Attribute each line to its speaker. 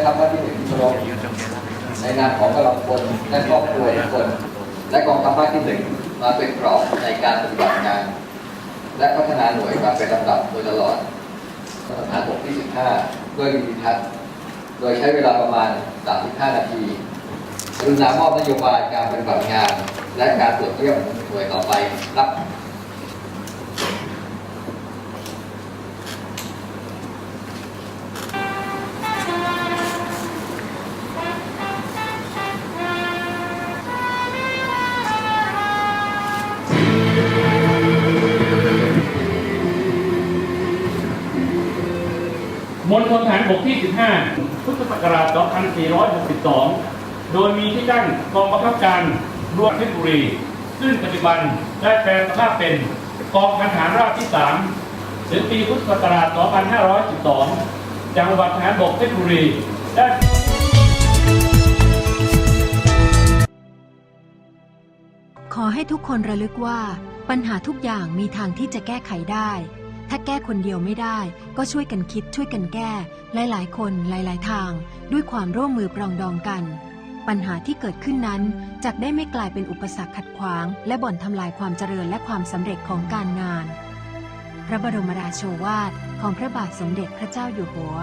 Speaker 1: นะครับว่าที่หนึ่งที่รบในนามของกำลังพลและครอบครัวทุกคน และกองทัพภาคที่หนึ่งมาเป็นกรอบในการปฏิบัติงาน และพัฒนาหน่วยมาเป็นลำดับโดยตลอดสถานบกที่ 15 ด้วยวิธีทัศน์โดยใช้เวลาประมาณ 35 นาทีกรุณามอบนโยบายการปฏิบัติงาน และการตรวจเยี่ยมหน่วยต่อไปครับ
Speaker 2: มณฑลฐานบกที่ 15 พุทธศักราช 2462 โดยมีที่ตั้งกองบังคับการรวมเพชรบุรี ซึ่งปัจจุบันได้แปลสภาพเป็นกองพันฐานราบที่ 3 ถึงปีพุทธศักราช 2512 จังหวัดฐานบกเพชรบุรีได้
Speaker 3: ขอให้ทุกคนระลึกว่าปัญหาทุกอย่างมีทางที่จะแก้ไขได้ ถ้าแก้คนเดียวไม่ได้ ก็ช่วยกันคิดช่วยกันแก้ หลายๆ คนหลาย ๆ ทาง ด้วยความร่วมมือปรองดองกัน ปัญหาที่เกิดขึ้นนั้นจะได้ไม่กลายเป็นอุปสรรคขัดขวาง และบ่อนทำลายความเจริญและความสำเร็จของการงาน พระบรมราโชวาทของพระบาทสมเด็จพระเจ้าอยู่หัว